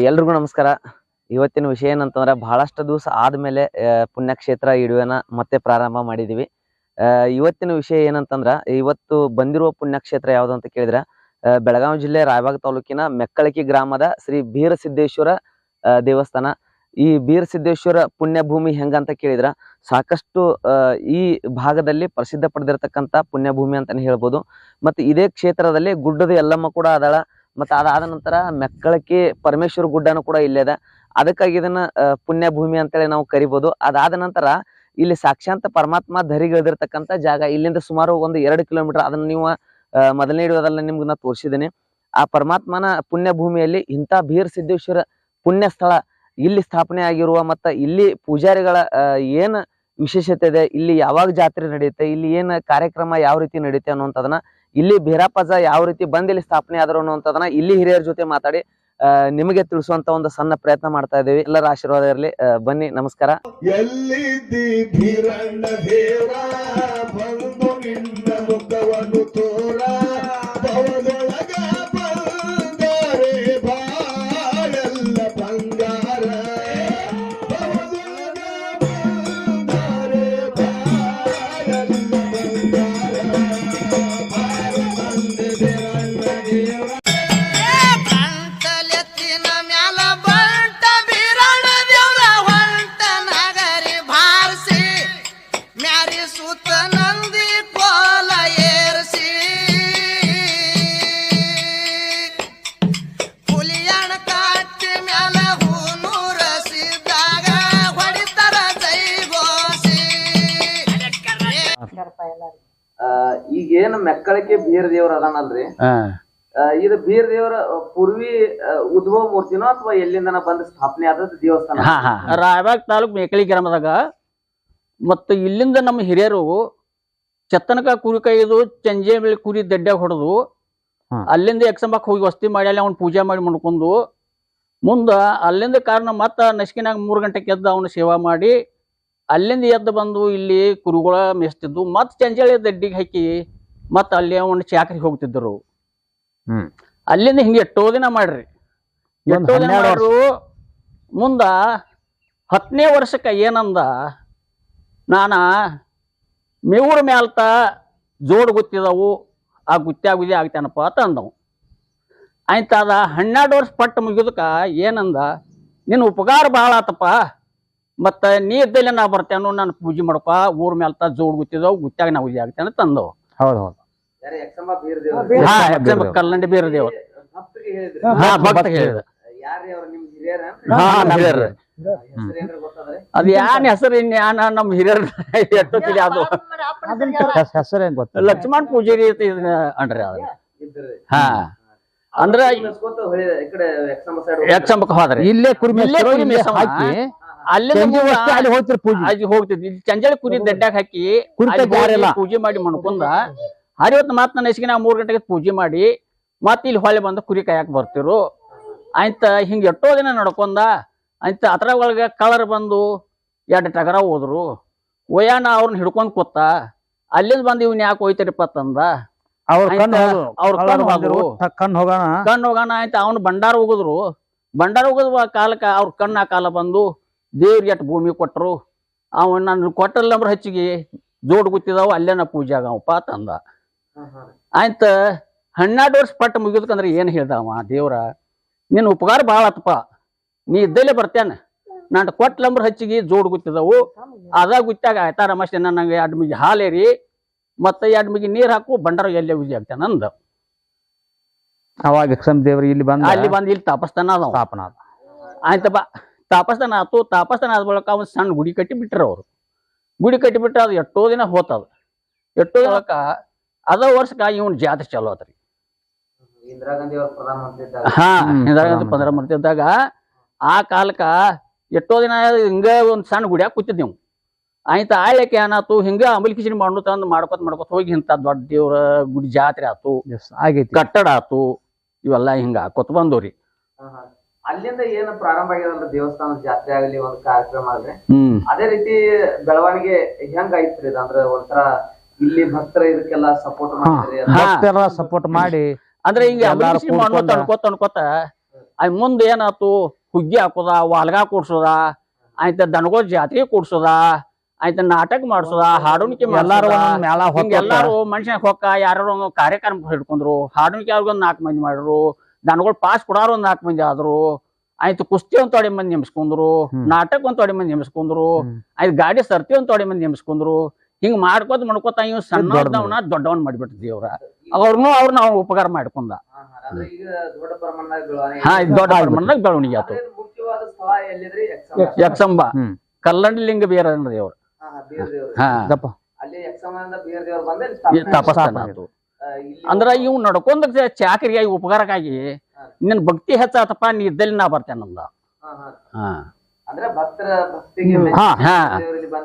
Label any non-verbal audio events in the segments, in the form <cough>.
ಎಲ್ರಿಗೂ ನಮಸ್ಕಾರ. ಇವತ್ತಿನ ವಿಷಯ ಏನಂತಂದ್ರೆ ಬಹಳಷ್ಟು ದಿವಸ ಆದಮೇಲೆ ಪುಣ್ಯಕ್ಷೇತ್ರ ಇಡುವೆನ ಮತ್ತೆ ಪ್ರಾರಂಭ ಮಾಡಿದೀವಿ. ಆ, ಇವತ್ತಿನ ವಿಷಯ ಏನಂತಂದ್ರ ಇವತ್ತು ಬಂದಿರುವ ಪುಣ್ಯಕ್ಷೇತ್ರ ಯಾವುದು ಅಂತ ಕೇಳಿದ್ರೆ ಬೆಳಗಾವಿ ಜಿಲ್ಲೆ ರಾಯಬಾಗ ತಾಲೂಕಿನ ಮೆಕ್ಕಳಕಿ ಗ್ರಾಮದ ಶ್ರೀ ಬೀರಸಿದ್ದೇಶ್ವರ ಸಿದ್ದೇಶ್ವರ ದೇವಸ್ಥಾನ. ಈ ಬೀರಸಿದ್ದೇಶ್ವರ ಪುಣ್ಯಭೂಮಿ ಹೆಂಗಂತ ಕೇಳಿದ್ರ ಸಾಕಷ್ಟು ಈ ಭಾಗದಲ್ಲಿ ಪ್ರಸಿದ್ಧ ಪಡೆದಿರತಕ್ಕಂತ ಪುಣ್ಯಭೂಮಿ ಅಂತಾನೆ ಹೇಳ್ಬೋದು. ಮತ್ತೆ ಇದೇ ಕ್ಷೇತ್ರದಲ್ಲಿ ಗುಡ್ಡದ ಎಲ್ಲಮ್ಮ ಕೂಡ ಅದಾಳ. ಮತ್ತೆ ಅದಾದ ನಂತರ ಮೆಕ್ಕಳಕ್ಕೆ ಪರಮೇಶ್ವರ ಗುಡ್ಡನೂ ಕೂಡ ಇಲ್ಲೇ ಇದೆ ಅದಕ್ಕಾಗಿ ಇದನ್ನ ಪುಣ್ಯಭೂಮಿ ಪುಣ್ಯ ಭೂಮಿ ಅಂತೇಳಿ ನಾವು ಕರಿಬೋದು. ಅದಾದ ನಂತರ ಇಲ್ಲಿ ಸಾಕ್ಷಾಂತ ಪರಮಾತ್ಮ ಧರಿಗಿಳಿದಿರ್ತಕ್ಕಂಥ ಜಾಗ, ಇಲ್ಲಿಂದ ಸುಮಾರು ಒಂದು ಎರಡು ಕಿಲೋಮೀಟರ್ ಅದನ್ನ ನೀವು ಮೊದಲನೇ ಹಿಡಿಯೋದಲ್ಲ ನಿಮ್ಗೆ ನಾ ತೋರಿಸಿದ್ದೀನಿ ಆ ಪರಮಾತ್ಮನ ಪುಣ್ಯ ಭೂಮಿಯಲ್ಲಿ ಇಂಥ ಬೀರ್ ಸಿದ್ದೇಶ್ವರ ಪುಣ್ಯ ಸ್ಥಳ ಇಲ್ಲಿ ಸ್ಥಾಪನೆ ಆಗಿರುವ ಮತ್ತು ಇಲ್ಲಿ ಪೂಜಾರಿಗಳ ಏನ್ ವಿಶೇಷತೆ ಇದೆ, ಇಲ್ಲಿ ಯಾವಾಗ ಜಾತ್ರೆ ನಡೆಯುತ್ತೆ, ಇಲ್ಲಿ ಏನು ಕಾರ್ಯಕ್ರಮ ಯಾವ ರೀತಿ ನಡೆಯುತ್ತೆ ಅನ್ನುವಂಥದನ್ನ ಇಲ್ಲಿ ಭೀರಪ್ಪಜ ಯಾವ ರೀತಿ ಬಂದ್ ಇಲ್ಲಿ ಸ್ಥಾಪನೆ ಆದ್ರು ಅನ್ನುವಂಥದನ್ನ ಇಲ್ಲಿ ಹಿರಿಯರ ಜೊತೆ ಮಾತಾಡಿ ನಿಮಗೆ ತಿಳಿಸುವಂತ ಒಂದು ಸಣ್ಣ ಪ್ರಯತ್ನ ಮಾಡ್ತಾ ಇದ್ದೀವಿ. ಎಲ್ಲರ ಆಶೀರ್ವಾದ ಇರಲಿ. ಬನ್ನಿ, ನಮಸ್ಕಾರ. ಸುತ್ತ ನಂದಿ ಕೋಲ ಏರಿಸಿ. ಹುಲಿಯಣ ಕಾಟಿ ಮ್ಯಾಲ ಹೂನೂರಸಿದಾಗ ಹೊಡಿತಾರ ಜೈಗೋಸಿ. ಈಗ ಏನ್ ಮೆಕ್ಕಳಕ್ಕೆ ಬೀರ್ ದೇವ್ರ ಅದಾನಲ್ರಿ? ಇದು ಬೀರ್ ದೇವ್ರ ಪೂರ್ವಿ ಉದ್ಭವ ಮೂರ್ತಿನೋ ಅಥವಾ ಎಲ್ಲಿಂದನ ಬಂದ ಸ್ಥಾಪನೆ ಆದ ದೇವಸ್ಥಾನ? ಹಾ ಹಾ. ರಾಯಬಾಗ್ ತಾಲೂಕ್ ಮೇಕಳಿ ಗ್ರಾಮದಾಗ ಮತ್ತು ಇಲ್ಲಿಂದ ನಮ್ಮ ಹಿರಿಯರು ಚತ್ತನಕ ಕುರಿ ಕೈದು ಚಂಜೆ ಮೇಲೆ ಕುರಿ ದಡ್ಡ್ಯಾಗ ಹೊಡೆದು ಅಲ್ಲಿಂದ ಎಕ್ಸಂಬಕ್ ಹೋಗಿ ವಸ್ತಿ ಮಾಡಿ ಅಲ್ಲಿ ಅವ್ನ ಪೂಜೆ ಮಾಡಿ ಮಾಡ್ಕೊಂಡು ಮುಂದ ಅಲ್ಲಿಂದ ಕಾರಣ ಮತ್ತ ನಸ್ಕಿನಾಗ ಮೂರು ಗಂಟೆಗೆ ಎದ್ದು ಅವನ ಸೇವಾ ಮಾಡಿ ಅಲ್ಲಿಂದ ಎದ್ದು ಬಂದು ಇಲ್ಲಿ ಕುರುಗಳ ಮೆಸ್ತಿದ್ದು ಮತ್ ಚಂಜಾಳಿ ದಡ್ಡಿಗೆ ಹಾಕಿ ಮತ್ತ ಅಲ್ಲಿ ಅವನ ಚಾಕರಿಗೆ ಹೋಗ್ತಿದ್ದರು ಹ್ಮ್. ಅಲ್ಲಿಂದ ಹಿಂಗೆ ಎಷ್ಟೋ ದಿನ ಮಾಡ್ರಿ. ಎಷ್ಟೋ ದಿನ ಮಾಡ್ರು ಮುಂದ ಹತ್ತನೇ ವರ್ಷಕ್ಕೆ ಏನಂದ ನಾನ ಮೇವ್ರ ಮ್ಯಾಲ್ತ ಜೋಡ್ ಗುತ್ತಿದವು ಆ ಗುತ್ತ್ಯಾಗ ಗುದಿ ಆಗ್ತಾನಪ್ಪ ಅಂತ ಅಂದವು. ಆಯ್ತದ ಹನ್ನೆರಡು ವರ್ಷ ಪಟ್ಟು ಮುಗಿದಕ್ಕೆ ಏನಂದ ನಿನ್ನ ಉಪಕಾರ ಭಾಳ ಆತಪ್ಪ ಮತ್ತ ನೀ ಇದ್ದಲ್ಲಿ ನಾ ಬರ್ತೇನು ನಾನು ಪೂಜೆ ಮಾಡಪ್ಪ ಊರ್ ಮ್ಯಾಲ್ತ ಜೋಡ್ ಗುತ್ತಿದವು ಗುತ್ತಾಗ ನಾವು ಗುದಿ ಆಗ್ತೇನೆ ತಂದವು ಹೌದು ಹೌದು. ಕಲ್ಲಂಡಿ ಬೀರ ದೇವ ಹಾ, ಭಕ್ತ ಹೇಳಿದ. ಹಾ ಅದ್ ಯಾನ್ ಹೆಸರು ಇನ್ ಯಾನ ನಮ್ ಹಿರಿಯರ್ <laughs> ಎಷ್ಟೋ ತಿಳಿ ಅದು. ಹೆಸ್- ಹೆಸರೇನ್ ಗೊತ್ತ ಲಕ್ಷ್ಮಣ್ ಪೂಜಾರಿ ಅಂತ ಇದನ್ನ ಅನ್ರಿ ಅದ ಹಾ. ಅಂದ್ರ ಎಕ್ಸಂಬಕ್ ಹೋದ್ರಿ. ಇಲ್ಲೇ ಕುರಿ ಇಲ್ಲೇ ಮೇಯ್ಸ್ತಿರೋ, ಕುರಿ ಇಲ್ಲೇ ಮೇಯ್ಸವ. ಹಾಕಿ ಅಲ್ಲಿ ಹೋಗ್ತಿರ್ ಪೂಜೆ. ಅಲ್ಲಿ ಹೋಗ್ತಿದ್ವಿ. ಇಲ್ಲಿ ಚಂಜಾಳಿ ಕುರಿ ದಡ್ಡಾಗ ಹಾಕಿ ಪೂಜೆ ಮಾಡಿ ಮಣ್ಕೊಂಡ. ಹರಿವತ್ ಮಾತ್ ನನ್ನ ಹೆಸಿಗೆ ನಾವು ಮೂರ್ ಗಂಟೆಗೆ ಪೂಜೆ ಮಾಡಿ ಮತ್ತೆ ಇಲ್ಲಿ ಹೊಳೆ ಬಂದು ಕುರಿ ಕಾಯಕ್ ಬರ್ತಿರು. ಆಯ್ತ ಹಿಂಗ ಎಷ್ಟೋ ದಿನ ನಡ್ಕೊಂಡ ಆಯ್ತ ಅದ್ರ ಒಳಗ ಕಳರ್ ಬಂದು ಎರಡು ಟಗರ ಹೋದ್ರು. ಒಯ್ಯಾಣ ಅವ್ರನ್ನ ಹಿಡ್ಕೊಂಡು ಕೊತ್ತ ಅಲ್ಲಿಂದ ಬಂದು ಇವ್ನ ಯಾಕೆ ಹೋಯ್ತಾರಪ್ಪ ತಂದ? ಅವ್ರ? ಕಣ್ಣು ಹೋದ್ರು. ಕಣ್ಣು ಹೋಗೋಣ. ಕಣ್ಣು ಹೋಗೋಣ ಆಯ್ತು ಅವ್ನು ಭಂಡಾರ ಹೋಗಿದ್ರು. ಭಂಡಾರ ಹೋಗದ ಕಾಲಕ್ಕೆ ಅವ್ರ ಕಣ್ಣ ಕಾಲ ಬಂದು ದೇವ್ರಿಗೆ ಎಟ್ಟು ಭೂಮಿ ಕೊಟ್ರು. ಅವನ್ ನನ್ನ ಕೊಟ್ಟಲ್ ನಂಬರ್ ಹೆಚ್ಚಿಗೆ ಜೋಡ್ ಗುತ್ತಿದಾವ ಅಲ್ಲೇನ ಪೂಜೆ ಆಗವಪ್ಪ ತಂದ. ಆಯ್ತ ಹನ್ನೆರಡು ವರ್ಷ ಪಟ್ಟ ಮುಗಿದಕ್ಕಂದ್ರೆ ಏನ್ ಹೇಳ್ದಾವ ದೇವ್ರ? ನಿನ್ನ ಉಪಕಾರ ಭಾಳ ಆತಪ್ಪ. ನೀ ಇದ್ದಲ್ಲೇ ಬರ್ತೇನೆ. ನಾನು ಕೊಟ್ಟ ಲಂಬ್ರ ಹಚ್ಚಿಗೆ ಜೋಡ್ ಗುತ್ತಿದವು. ಅದ ಗುತ್ತಾಗ ಆಯ್ತಾ ಮಸ್ತ್ ನಂಗೆ ಎರಡು ಮಿಗಿ ಹಾಲೇರಿ ಮತ್ತೆ ಎರಡು ಮಿಗಿ ನೀರ್ ಹಾಕು ಬಂಡಾರ ಎಲ್ಲೇ ಉಜಿ ಆಗ್ತಾನೆ ಅಂದ. ಅವಾಗ ದೇವ್ರಿ ದೇವ್ರು ಇಲ್ಲಿ ಬಂದ ಅಲ್ಲಿ ಬಂದು ಇಲ್ಲಿ ತಾಪಸ್ತಾನ ಅದ. ಆದ. ಆಯ್ತಪ್ಪ ತಾಪಸ್ತಾನ ಆತು ತಾಪಸ್ತಾನ ಆದ ಬಳಕ ಅವನು ಸಣ್ಣ ಗುಡಿ ಕಟ್ಟಿ ಬಿಟ್ರ ಅವರು. ಗುಡಿ ಕಟ್ಟಿ ಬಿಟ್ರ ಅದು ಎಷ್ಟೋ ದಿನ ಹೋತದ. ಎಷ್ಟೋ ದಿನಕ್ಕ ಅದ ವರ್ಷಕ್ಕ ಇವನ್ ಜಾತ್ರೆ ಚಲೋ ಆತ್ರಿ. ಇಂದಿರಾ ಗಾಂಧಿ ಅವ್ರ ಪ್ರಧಾನಮಂತ್ರಿ ಇದ್ದಾಗ. ಹಾ ಇಂದಿರಾ ಗಾಂಧಿ ಪ್ರಧಾನಮಂತ್ರಿ. ಇದ್ದಾಗ ಆ ಕಾಲಕ್ಕ ಎಷ್ಟೋ ದಿನ ಹಿಂಗ ಒಂದು ಸಣ್ಣ ಗುಡಿಯಾಗ ಕೂತಿದ್ದೆವು ಆಯ್ತು ಆಯ್ಲಕ್ಕೆ ಏನಾತು ಹಿಂಗ ಅಮಲ್ ಕಿಚಡಿ ಮಾಡು ತಂದು ಮಾಡ್ಕೊತ ಮಾಡ್ಕೊತ ಹೋಗಿ ಇಂಥ ದೊಡ್ಡ ದೇವ್ರ ಗುಡಿ ಜಾತ್ರೆ ಆತು ಆಗೈತಿ. ಕಟ್ಟಡ ಆತು ಇವೆಲ್ಲ ಹಿಂಗ ಆಕೋತ ಬಂದವ್ರಿ. ಅಲ್ಲಿಂದ ಏನು ಪ್ರಾರಂಭ ಆಗ್ಯದಲ್ರಿ ದೇವಸ್ಥಾನದ ಜಾತ್ರೆ ಆಗಲಿ ಒಂದು ಕಾರ್ಯಕ್ರಮ ಆದ್ರೆ ಅದೇ ರೀತಿ ಬೆಳವಣಿಗೆ ಹೆಂಗ್ ಐತ್ರಿ ಅಂದ್ರೆ ಒಂಥರ ಇಲ್ಲಿ ಭಕ್ತರ ಇದಕ್ಕೆಲ್ಲ ಸಪೋರ್ಟ್ ಮಾಡ್ತಾರೆ ಸಪೋರ್ಟ್ ಮಾಡಿ ಅಂದ್ರೆ ಹಿಂಗ ಅನ್ಕೋತ ಅನ್ಕೋತ ಅದ್ ಮುಂದೆ ಏನಾತು ಹುಗ್ಗಿ ಹಾಕೋದ ವಾಲ್ಗ ಕೂಡ್ಸೋದ ಆಯ್ತ ದನಗೋ ಜಾತ್ರೆ ಕೂಡ್ಸೋದ ಆಯ್ತ ನಾಟಕ ಮಾಡ್ಸೋದ ಹಾಡುಣಿಕೆ ಎಲ್ಲಾರು ಮನುಷ್ಯ ಹೊಕ್ಕ ಯಾರು ಒಂದು ಕಾರ್ಯಕ್ರಮ ಹಿಡ್ಕೊಂಡ್ರು ಹಾಡುಣಿಕೆ ಅವ್ರಿಗೊಂದು ನಾಲ್ಕು ಮಂದಿ ಮಾಡಿದ್ರು ದನಗಳು ಪಾಸ್ ಕೊಡಾರು ಒಂದ್ ನಾಲ್ಕು ಮಂದಿ ಆದ್ರು ಆಯ್ತು ಕುಸ್ತಿ ಒಂದ್ ತೊಡೆ ಮಂದಿ ನೇಮಿಸ್ಕೊಂಡ್ರು ನಾಟಕ ಒಂದ್ ತೊಡೆ ಮಂದಿ ನೇಮಿಸ್ಕೊಂಡ್ರು ಆಯ್ತ ಗಾಡಿ ಸರ್ತಿ ಒಂದ್ ತೊಡೆ ಮಂದಿ ನೇಮಿಸ್ಕೊಂಡ್ರು ಹಿಂಗ್ ಮಾಡ್ಕೋತ ಮಾಡ್ಕೋತ ಇವ್ ಸಣ್ಣ ದೊಡ್ಡವನ್ ಮಾಡಿಬಿಟ್ಟು ದೇವ್ರ. ಅವ್ರನ್ನು ಅವ್ರು ನಾವು ಉಪಕಾರ ಮಾಡ್ಕೊಂಡ. ಅಂದ್ರೆ ಈಗ ದೊಡ್ಡ ಪ್ರಮಾಣದಾಗ ಬೆಳವಣಿಗೆ ಹಾ ಯಕ್ಸಂಬ ದೊಡ್ಡ ಪ್ರಮಾಣದಾಗ ಬೆಳವಣಿಗೆ ಆತು ಅಂದ್ರೆ. ಯಕ್ಷಂಬ. ಕಲ್ಲಂಡಿ ಲಿಂಗ ಬೇರೆ ದೇವ್ರ. ಹಾ, ಹಾ, ಆತು. ಇಲ್ಲಿ ಅಂದ್ರ ಇವ್ ನಡ್ಕೊಂಡ ಚಾಕರಿಯಾಗಿ ಉಪಕಾರಕ್ಕಾಗಿ ನಿನ್ ಭಕ್ತಿ ಹೆಚ್ಚಾತಪ್ಪ ನೀ ಇದ್ದಲ್ಲಿ ನಾ ಬರ್ತೇನೆ ಅಂದ. ಹಾ. ಹಾ. ಅಂದ್ರೆ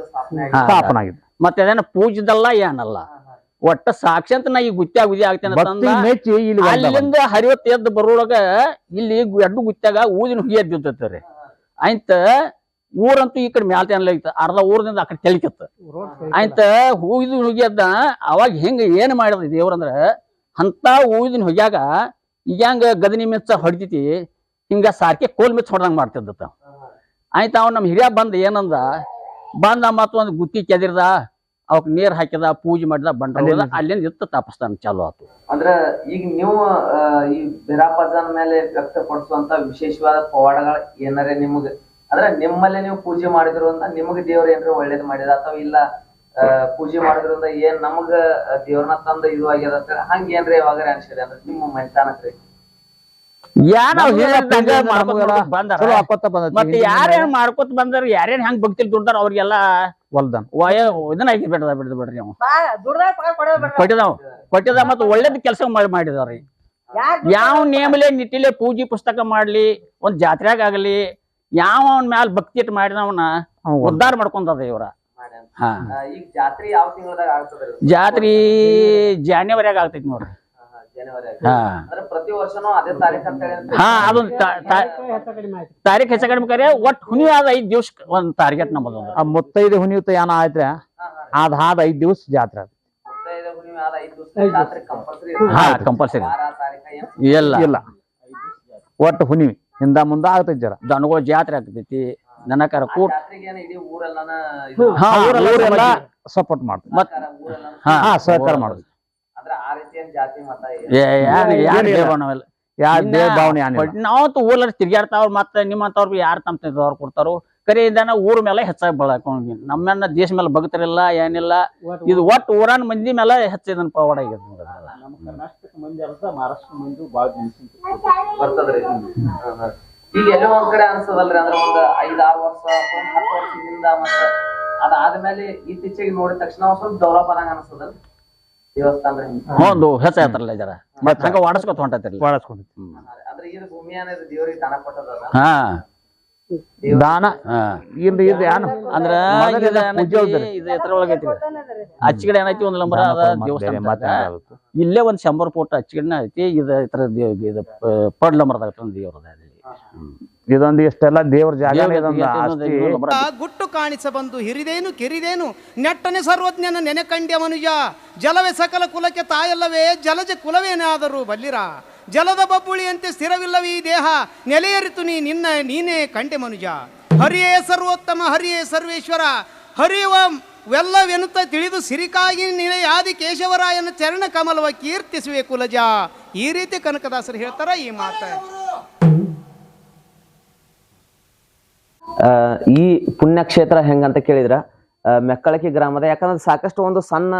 ಸ್ಥಾಪನೆ ಹಾ. ಆಗಿದೆ. ಮತ್ತೆ ಅದೇನ ಪೂಜದಲ್ಲ ಏನಲ್ಲ. ಹಾ, ಹಾ. ಒಟ್ಟ ಸಾಕ್ಷಂತ ನಾ ಈ ಗುತ್ತ್ಯಾ ಗುದಿ ಆಗ್ತೇನೆ. ಅಲ್ಲಿಂದ ಹರಿವತ್ ಎದ್ದು ಬರೋಳಗ ಇಲ್ಲಿ ಎಡ್ಡು ಗುತ್ತಾಗ ಊದಿನ ಹುಗಿ ಎದ್ದಿರ್ತೈತ್ರಿ ಆಯ್ತ ಊರಂತೂ ಈ ಕಡೆ ಮ್ಯಾಲ್ತೆ ಅನ್ಲಾಗಿತ್ತು ಅರ್ಧ ಊರದಿಂದ ಆ ಕಡೆ ತೆಲಿಕತ್ತ. ಆಯ್ತ ಹೂವಿದ ಹುಗಿ ಎದ್ದ ಅವಾಗ ಹೆಂಗ ಏನ್ ಮಾಡಿದ ದೇವ್ರಂದ್ರ ಅಂತ ಹೂವಿನ ಹುಗ್ಯಾಗ ಈಗ ಹಂಗ ಗದನಿ ಮೆಚ್ಚ ಹೊಡಿತೈತಿ ಹಿಂಗ ಸಾರ್ಕೆ ಕೋಲ್ ಮೆಚ್ಚ ಹೊಡೆದಂಗ ಮಾಡ್ತಿದ್ದ ಆಯ್ತ ಅವ್ ನಮ್ ಹಿರಿಯ ಬಂದ ಏನಂದ ಬಂದ ಮತ್ತೊಂದು ಗುತ್ತಿ ಕೆದಿರ್ದ ಅವಕ್ ನೀರ್ ಹಾಕಿದ ಪೂಜೆ ಮಾಡಿದ ಬಂಡ ಅಲ್ಲಿಂದ- ಇತ್ತು ತಾಪಸ್ತಾನ ಚಾಲು ಆತು. ಅಂದ್ರ ಈಗ ನೀವು ಈ ಬಿರಾಪಜನ್ ಮೇಲೆ ವ್ಯಕ್ತಪಡಿಸುವಂತ ವಿಶೇಷವಾದ ಪವಾಡಗಳು ಏನಾರ ನಿಮಗ? ಅಂದ್ರೆ ನಿಮ್ಮಲ್ಲಿ ನೀವು ಪೂಜೆ ಮಾಡಿದ್ರಿಂದ ನಿಮಗೆ ದೇವ್ರ ಏನಾರ ಒಳ್ಳೇದ್ ಮಾಡಿದ ಅಥವಾ ಇಲ್ಲ ಆ, ಪೂಜೆ ಮಾಡಿದ್ರಿಂದ ಏನ್ ನಮಗ ದೇವ್ರನ್ನ ತಂದ ಇದು ಆಗ್ಯದ ಅಂತ ಹಂಗ ಏನ್ರಿ ಯಾವಾಗ ಅನ್ಸಿದೆ ಅಂದ್ರೆ ನಿಮ್ಮ ಮನೆತನಕ್ರಿ. ಮತ್ತೆ ಯಾರೇನ್ ಮಾಡ್ಕೊತ ಬಂದ್ರ ಯಾರೇನ್ ಹೆಂಗ್ ಭಕ್ತಿ ದುಡ್ದಾರ ಅವ್ರಿಗೆಲ್ಲ ಹೊಲ್ದನ್. ಇದನ್ನ ಆಗಿ ಬಿಡದ ಬಿಡದ ಬಿಡ್ರಿ ನಾವು ಕೊಟ್ಟಿದಾವ್ ಕೊಟ್ಟಿದ ಮತ್ತ ಒಳ್ಳೇದ್ ಕೆಲಸ ಮಾಡಿ ಮಾಡಿದಾವ್ರಿ. ಯಾವ ನೇಮಲೆ ನಿಟ್ಟಿಲೆ ಪೂಜೆ ಪುಸ್ತಕ ಮಾಡ್ಲಿ ಒಂದ್ ಜಾತ್ರೆಗ್ ಆಗ್ಲಿ ಯಾವ ಅವ್ನ ಮ್ಯಾಲ ಭಕ್ತಿ ಇಟ್ಟು ಮಾಡಿದವನ ಉದ್ದಾರ ಮಾಡ್ಕೊಂಡದ ಇವ್ರ. ಹಾ. ಜಾತ್ರೆ ಯಾವ ತಿಂಗಳದಾಗ ಆಗ್ತದ್ರಿ? ಜಾತ್ರಿ ಜಾನ್ಯವರಿಯಾಗ ಆಗ್ತೈತಿ ನೋಡ್ರಿ. ಹಾ. ಅಂದ್ರೆ ಪ್ರತಿ ವರ್ಷನೂ ಅದೇ ತಾರೀಖ್ ಅಂತ ಹೇಳಿ ಹಾ ಅದೊಂದ್ ತಾರೀಖ್ ಹೆಚ್ಚ ಕಡಿಮೆ ಕರೆ ಒಟ್ ಹುನಿ ಆದ ಐದ್ ದಿವ್ಸ ಒಂದ್ ಟಾರ್ಗೆಟ್ ನಮ್ಮದು ಆ ಮುತ್ತೈದು ಹುನಿಯುತ ಏನ ಆಯ್ತ್ರ. ಅದ್ ಹಾದ್ ಐದ್ ದಿವ್ಸ ಜಾತ್ರೆ ಅದು. ಮುತ್ತೈದೆ ಹುಣ್ಣಿಮೆ ಆದ ಐದ್ ದಿವಸ ಜಾತ್ರೆ ಕಂಪಲ್ಸರಿ ಹಾ ಕಂಪಲ್ಸರಿ ವಾರ ಇಲ್ಲ. ಇಲ್ಲ. ಒಟ್ಟು ಹುನಿ ಹಿಂದ ಮುಂದ ಆಗ್ತೈತಿ ಜರ. ದನಗೋಳ ಜಾತ್ರೆ ಆಗ್ತೈತಿ ನನಕರ ಕೂಟ. ಸಪೋರ್ಟ್ ಮಾಡ್ತಾರೆ ಊರೆಲ್ಲನ ಹಾ ಹಾ ಸಹಕಾರ ಮಾಡುದು ನಾವಂತೂ ಊರಲ್ಲಿ ತಿರ್ಗಾಡ್ತಾವ್ರ ಮತ್ತೆ ನಿಮ್ಮಂತವ್ರು ಯಾರು ತಮ್ಮ ತಂದವ್ರು ಕೊಡ್ತಾರೋ? ಕರೆ ಇದನ್ನ ಊರ ಮೇಲೆ ಹೆಚ್ಚಾಗಿ ಬೆಳಕೊಂಡಿ ನಮ್ಮನ್ನ ದೇಶ ಮೇಲೆ ಭಕ್ತರಿಲ್ಲ ಏನಿಲ್ಲ. ಇದು ಒಟ್ಟು ಊರನ್ ಮಂದಿ ಮೇಲೆ ಹೆಚ್ಚಿದನ್ ಪವಾಡ ಬರ್ತದ್ರಿ ಈಗ ಎಲ್ಲೋ ಒಂದ್ ಕಡೆ ಅನ್ಸದಲ್ರಿ ಅಂದ್ರೆ ಒಂದ್ ಐದ್ ಆರು ವರ್ಷ ಒಂದ್ ಹತ್ತು ವರ್ಷದಿಂದ ಮತ್ತ ಅದಾದ್ಮೇಲೆ ಇತ್ತೀಚೆಗೆ ನೋಡಿದ ತಕ್ಷಣ ಸ್ವಲ್ಪ ಡೆವಲಪ್ ಆದಂಗ ಅನ್ಸದಲ್ ದೇವಸ್ಥಾನ ಒಂದು ಹೆಚ್ಚಾಯ್ತಾರಲ್ಲ ಜರ ಮತ್ ಹಂಗ ವಾಡಸ್ಕೊತ ಹೊಂಟತಿರ್ಲಿ ಬಳಸ್ಕೊಂಡೈತಿ ಅಂದ್ರೆ ಇದು ಭೂಮಿ ಅನ್ನೋದು ದೇವ್ರಿಗೆ ದಾನ ಕೊಟ್ಟದಲ್ಲ? ಹಾ. ದಾನ ಇಲ್ರಿ ಇದು ಏನ್ ಅಂದ್ರ ಮೊದಲೆಲ್ಲ ಇದು ಪೂಜೆ ಏನೈತಿ, ಹೋಗ್ತಾರೆ. ಇದು. ಎತ್ತರೊಳಗೆ ಐತಿ ಏನೈತಿ ಒಂದ್ ನಂಬರ್ ಅದ ದೇವಸ್ಥಾನ ಇಲ್ಲೇ ಒಂದ್ ಶಂಬರ್ ಫೋಟ್ ಅಚ್ಚಗಡೆ ಐತಿ ಇದು ಇತರ ದೇವ್ ಇದು ಪಡ್ಲ ಮರದಾಗ ದೇವ್ರದ ಇದೊಂದು ಇಷ್ಟೆಲ್ಲ ದೇವ್ರ ಜಾಗ ಇದೊಂದು ಆಸ್ತಿ. ಗುಟ್ಟು ಕಾಣಿಸ ಬಂದು ಹಿರಿದೇನು ಕಿರಿದೇನು? ನೆಟ್ಟನೆ ಸರ್ವಜ್ಞನ ನೆನೆ ಕಂಡ್ಯ ಮನುಜ ಜಲವೇ ಸಕಲ ಕುಲಕ್ಕೆ ತಾಯಲ್ಲವೇ ಜಲಜ ಕುಲವೇನಾದರೂ ಬಲ್ಲಿರ? ಜಲದ ಬಬ್ಬುಳಿಯಂತೆ ಸ್ಥಿರವಿಲ್ಲವೀ ದೇಹ? ನೆಲೆಯರಿತು ನೀ ನಿನ್ನ ನೀನೇ ಕಂಡೆ ಮನುಜ. ಹರಿಯೇ ಸರ್ವೋತ್ತಮ ಹರಿಯೇ ಸರ್ವೇಶ್ವರ. ಹರಿಯುವ ವೆಲ್ಲವೆನುತ ತಿಳಿದು ಸಿರಿಕಾಗಿ ನಿಲೆಯಾದಿ ಕೇಶವರಾಯನ ಚರಣ ಕಮಲವ ಕೀರ್ತಿಸುವೆ ಕುಲಜ. ಈ ರೀತಿ ಕನಕದಾಸರು ಹೇಳ್ತಾರ ಈ ಮಾತ. ಈ ಪುಣ್ಯಕ್ಷೇತ್ರ ಹೆಂಗಂತ ಕೇಳಿದ್ರ ಮೆಕ್ಕಳಕಿ ಗ್ರಾಮದ, ಯಾಕಂದ್ರೆ ಸಾಕಷ್ಟು ಒಂದು ಸಣ್ಣ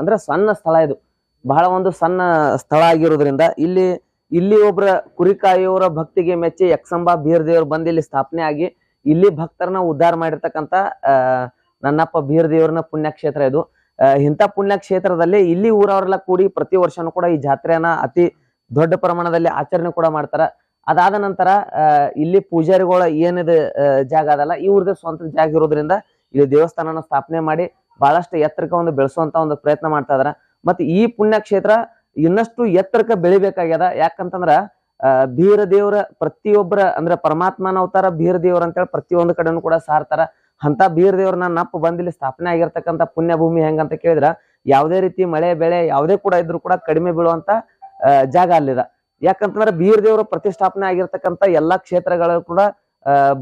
ಅಂದ್ರೆ ಸಣ್ಣ ಸ್ಥಳ ಇದು. ಬಹಳ ಒಂದು ಸಣ್ಣ ಸ್ಥಳ ಆಗಿರೋದ್ರಿಂದ ಇಲ್ಲಿ ಇಲ್ಲಿ ಒಬ್ರ ಕುರಿಕಾಯಿಯವರ ಭಕ್ತಿಗೆ ಮೆಚ್ಚಿ ಯಕ್ಷಂಬ ಬೀರದೇವರು ಬಂದು ಇಲ್ಲಿ ಸ್ಥಾಪನೆ ಆಗಿ ಇಲ್ಲಿ ಭಕ್ತರನ್ನ ಉದ್ಧಾರ ಮಾಡಿರ್ತಕ್ಕಂಥ ನನ್ನಪ್ಪ ಬೀರ್ ದೇವ್ರನ ಪುಣ್ಯಕ್ಷೇತ್ರ ಇದು. ಇಂಥ ಪುಣ್ಯಕ್ಷೇತ್ರದಲ್ಲಿ ಇಲ್ಲಿ ಊರವರೆಲ್ಲ ಕೂಡಿ ಪ್ರತಿ ವರ್ಷನೂ ಕೂಡ ಈ ಜಾತ್ರೆಯನ್ನ ಅತಿ ದೊಡ್ಡ ಪ್ರಮಾಣದಲ್ಲಿ ಆಚರಣೆ ಕೂಡ ಮಾಡ್ತಾರ. ಅದಾದ ನಂತರ ಇಲ್ಲಿ ಪೂಜಾರಿಗಳ ಏನಿದೆ ಜಾಗ ಅದಲ್ಲ ಇವ್ರದ್ದು ಸ್ವಂತ ಜಾಗ ಇರೋದ್ರಿಂದ ಇಲ್ಲಿ ದೇವಸ್ಥಾನನ ಸ್ಥಾಪನೆ ಮಾಡಿ ಬಹಳಷ್ಟು ಎತ್ತರಕ್ಕೆ ಒಂದು ಬೆಳೆಸುವಂತ ಒಂದು ಪ್ರಯತ್ನ ಮಾಡ್ತಾ ಇದಾರ. ಮತ್ತೆ ಈ ಪುಣ್ಯಕ್ಷೇತ್ರ ಇನ್ನಷ್ಟು ಎತ್ತರಕ್ಕೆ ಬೆಳಿಬೇಕಾಗ್ಯದ. ಯಾಕಂತಂದ್ರ ಬೀರ ದೇವರ ಪ್ರತಿಯೊಬ್ಬರ, ಅಂದ್ರೆ ಪರಮಾತ್ಮನ ಅವತಾರ ಬೀರ ದೇವ್ರ ಅಂತೇಳಿ ಪ್ರತಿಯೊಂದು ಕಡೆನೂ ಕೂಡ ಸಾರ್ತಾರ. ಅಂತ ಬೀರ ದೇವ್ರನ್ನ ನಪ್ಪ ಬಂದಿಲ್ಲಿ ಸ್ಥಾಪನೆ ಆಗಿರ್ತಕ್ಕಂಥ ಪುಣ್ಯ ಭೂಮಿ ಹೆಂಗಂತ ಕೇಳಿದ್ರ, ಯಾವುದೇ ರೀತಿ ಮಳೆ, ಬೆಳೆ ಯಾವುದೇ ಕೂಡ ಇದ್ರೂ ಕೂಡ ಕಡಿಮೆ ಬೀಳುವಂತ ಜಾಗ ಅಲ್ಲಿದ. ಯಾಕಂತಂದ್ರೆ ಬೀರ್ ದೇವರ ಪ್ರತಿಷ್ಠಾಪನೆ ಆಗಿರ್ತಕ್ಕಂಥ ಎಲ್ಲಾ ಕ್ಷೇತ್ರಗಳು ಕೂಡ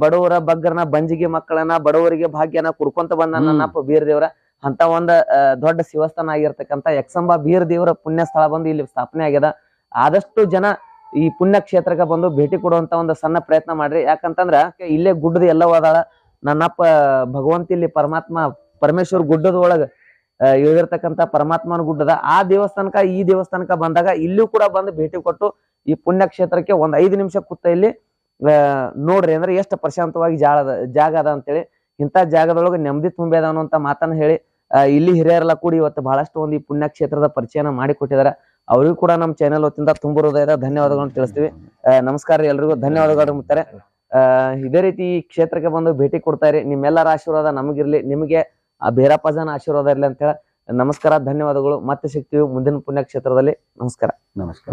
ಬಡವರ ಬಗ್ಗರನ ಬಂಜಿಗೆ ಮಕ್ಕಳನ್ನ ಬಡವರಿಗೆ ಭಾಗ್ಯನ ಕುಡ್ಕೊಂತ ಬಂದ ಬೀರ್ ದೇವರ ಅಂತ ಒಂದು ದೊಡ್ಡ ಶಿವಸ್ಥಾನ ಆಗಿರ್ತಕ್ಕಂಥ ಯಕ್ಷಂಬ ಬೀರ್ ದೇವರ ಪುಣ್ಯ ಸ್ಥಳ ಬಂದು ಇಲ್ಲಿ ಸ್ಥಾಪನೆ ಆಗ್ಯದ. ಆದಷ್ಟು ಜನ ಈ ಪುಣ್ಯ ಕ್ಷೇತ್ರಕ್ಕೆ ಬಂದು ಭೇಟಿ ಕೊಡುವಂತ ಒಂದು ಸಣ್ಣ ಪ್ರಯತ್ನ ಮಾಡ್ರಿ. ಯಾಕಂತಂದ್ರ ಇಲ್ಲೇ ಗುಡ್ಡದ ಎಲ್ಲ ಹೋದಾಳ. ನನ್ನಪ್ಪ ಭಗವಂತ ಇಲ್ಲಿ ಪರಮಾತ್ಮ ಪರಮೇಶ್ವರ್ ಗುಡ್ಡದ ಒಳಗ ಇಳಿದಿರ್ತಕ್ಕಂಥ ಪರಮಾತ್ಮನ ಗುಡ್ಡದ. ಆ ದೇವಸ್ಥಾನಕ ಈ ದೇವಸ್ಥಾನಕ ಬಂದಾಗ ಇಲ್ಲೂ ಕೂಡ ಬಂದು ಭೇಟಿ ಕೊಟ್ಟು ಈ ಪುಣ್ಯಕ್ಷೇತ್ರಕ್ಕೆ ಒಂದು ಐದು ನಿಮಿಷ ಕೂತ ಇಲ್ಲಿ ನೋಡ್ರಿ ಅಂದ್ರೆ ಎಷ್ಟು ಪ್ರಶಾಂತವಾಗಿ ಜಾಗದ ಅದ ಜಾಗ ಅದ ಅಂತೇಳಿ. ಇಂಥ ಜಾಗದೊಳಗೆ ನೆಮ್ಮದಿ ತುಂಬ್ಯದ ಅನ್ನುವಂತ ಮಾತನ್ನ ಹೇಳಿ ಇಲ್ಲಿ ಹಿರಿಯರೆಲ್ಲ ಕೂಡಿ ಇವತ್ತು ಬಹಳಷ್ಟು ಒಂದು ಈ ಪುಣ್ಯಕ್ಷೇತ್ರದ ಪರಿಚಯನ ಮಾಡಿಕೊಟ್ಟಿದ್ದಾರೆ ಅವರಿಗೂ ಕೂಡ ನಮ್ಮ ಚಾನೆಲ್ ವತಿಯಿಂದ ತುಂಬ ಹೃದಯದ ಧನ್ಯವಾದಗಳನ್ನು ತಿಳಿಸ್ತೀವಿ. ನಮಸ್ಕಾರ ರೀ ಎಲ್ರಿಗೂ. ಧನ್ಯವಾದಗಳು ಮುತ್ತಾರೆ. ಇದೇ ರೀತಿ ಈ ಕ್ಷೇತ್ರಕ್ಕೆ ಬಂದು ಭೇಟಿ ಕೊಡ್ತಾ ಇರಿ. ನಿಮ್ಮೆಲ್ಲರ ಆಶೀರ್ವಾದ ನಮಗಿರ್ಲಿ. ನಿಮಗೆ ಆ ಬೇರಪ್ಪಜನ ಆಶೀರ್ವಾದ ಇರಲಿ ಅಂತ ಹೇಳಿ ನಮಸ್ಕಾರ ಧನ್ಯವಾದಗಳು. ಮತ್ತೆ ಸಿಗ್ತೀವಿ ಮುಂದಿನ ಪುಣ್ಯಕ್ಷೇತ್ರದಲ್ಲಿ. ನಮಸ್ಕಾರ. ನಮಸ್ಕಾರ.